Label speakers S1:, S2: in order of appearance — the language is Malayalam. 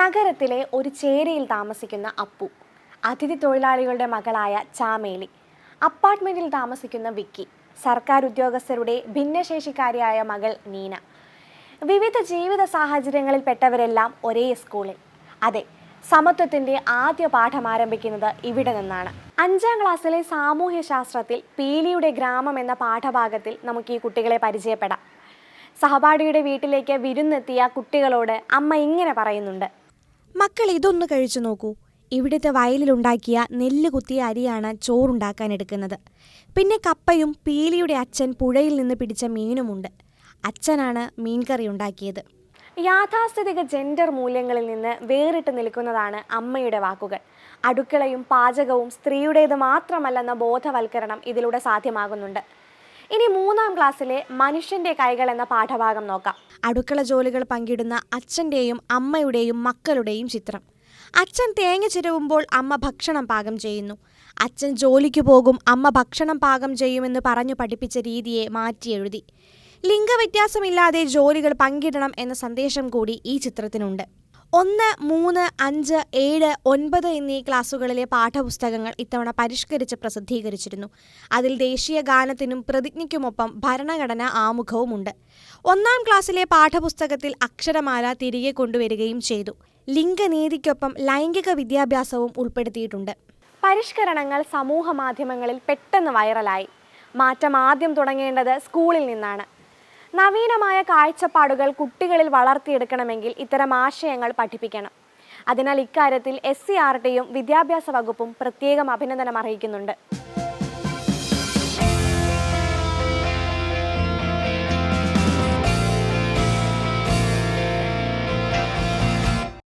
S1: നഗരത്തിലെ ഒരു ചേരിയിൽ താമസിക്കുന്ന അപ്പു അതിഥി തൊഴിലാളികളുടെ മകളായ ചാമേലി അപ്പാർട്ട്മെൻറ്റിൽ താമസിക്കുന്ന വിക്കി സർക്കാർ ഉദ്യോഗസ്ഥരുടെ ഭിന്നശേഷിക്കാരിയായ മകൾ നീന വിവിധ ജീവിത സാഹചര്യങ്ങളിൽപ്പെട്ടവരെല്ലാം ഒരേ സ്കൂളിൽ അതെ സമത്വത്തിൻ്റെ ആദ്യ പാഠം ആരംഭിക്കുന്നത് ഇവിടെ നിന്നാണ് അഞ്ചാം ക്ലാസ്സിലെ സാമൂഹ്യ ശാസ്ത്രത്തിൽ പീലിയുടെ ഗ്രാമം എന്ന പാഠഭാഗത്തിൽ നമുക്ക് ഈ കുട്ടികളെ പരിചയപ്പെടാം സഹപാഠിയുടെ വീട്ടിലേക്ക് വിരുന്നെത്തിയ കുട്ടികളോട് അമ്മ ഇങ്ങനെ പറയുന്നുണ്ട്
S2: മക്കൾ ഇതൊന്ന് കഴിച്ചു നോക്കൂ ഇവിടുത്തെ വയലിലുണ്ടാക്കിയ നെല്ല് കുത്തിയ അരിയാണ് ചോറുണ്ടാക്കാൻ എടുക്കുന്നത് പിന്നെ കപ്പയും പീലിയുടെ അച്ഛൻ പുഴയിൽ നിന്ന് പിടിച്ച മീനുമുണ്ട് അച്ഛനാണ് മീൻകറി ഉണ്ടാക്കിയത്
S3: യാഥാസ്ഥിതിക ജെൻഡർ മൂല്യങ്ങളിൽ നിന്ന് വേറിട്ട് നിൽക്കുന്നതാണ് അമ്മയുടെ വാക്കുകൾ അടുക്കളയും പാചകവും സ്ത്രീയുടേത് മാത്രമല്ലെന്ന ബോധവൽക്കരണം ഇതിലൂടെ സാധ്യമാകുന്നുണ്ട് ഇനി മൂന്നാം ക്ലാസ്സിലെ മനുഷ്യന്റെ കൈകൾ എന്ന പാഠഭാഗം നോക്കാം
S2: അടുക്കള ജോലികൾ പങ്കിടുന്ന അച്ഛൻ്റെയും അമ്മയുടെയും മക്കളുടെയും ചിത്രം അച്ഛൻ തേങ്ങ ചിരവുമ്പോൾ അമ്മ ഭക്ഷണം പാകം ചെയ്യുന്നു അച്ഛൻ ജോലിക്ക് പോകും അമ്മ ഭക്ഷണം പാകം ചെയ്യുമെന്ന് പറഞ്ഞു പഠിപ്പിച്ച രീതിയെ മാറ്റിയെഴുതി ലിംഗവ്യത്യാസമില്ലാതെ ജോലികൾ പങ്കിടണം എന്ന സന്ദേശം കൂടി ഈ ചിത്രത്തിനുണ്ട് ഒന്ന് മൂന്ന് അഞ്ച് ഏഴ് ഒൻപത് എന്നീ ക്ലാസുകളിലെ പാഠപുസ്തകങ്ങൾ ഇത്തവണ പരിഷ്കരിച്ച് പ്രസിദ്ധീകരിച്ചിരുന്നു അതിൽ ദേശീയ ഗാനത്തിനും പ്രതിജ്ഞയ്ക്കുമൊപ്പം ഭരണഘടന ആമുഖവുമുണ്ട് ഒന്നാം ക്ലാസ്സിലെ പാഠപുസ്തകത്തിൽ അക്ഷരമാല തിരികെ കൊണ്ടുവരികയും ചെയ്തു ലിംഗനീതിക്കൊപ്പം ലൈംഗിക വിദ്യാഭ്യാസവും ഉൾപ്പെടുത്തിയിട്ടുണ്ട്
S4: പരിഷ്കരണങ്ങൾ സമൂഹ മാധ്യമങ്ങളിൽ പെട്ടെന്ന് വൈറലായി മാറ്റം ആദ്യം തുടങ്ങേണ്ടത് സ്കൂളിൽ നിന്നാണ് നവീനമായ കാഴ്ചപ്പാടുകൾ കുട്ടികളിൽ വളർത്തിയെടുക്കണമെങ്കിൽ ഇത്തരം ആശയങ്ങൾ പഠിപ്പിക്കണം അതിനാൽ ഇക്കാര്യത്തിൽ എസ് സി ആർ ടിയും വിദ്യാഭ്യാസ വകുപ്പും പ്രത്യേകം അഭിനന്ദനം അറിയിക്കുന്നുണ്ട്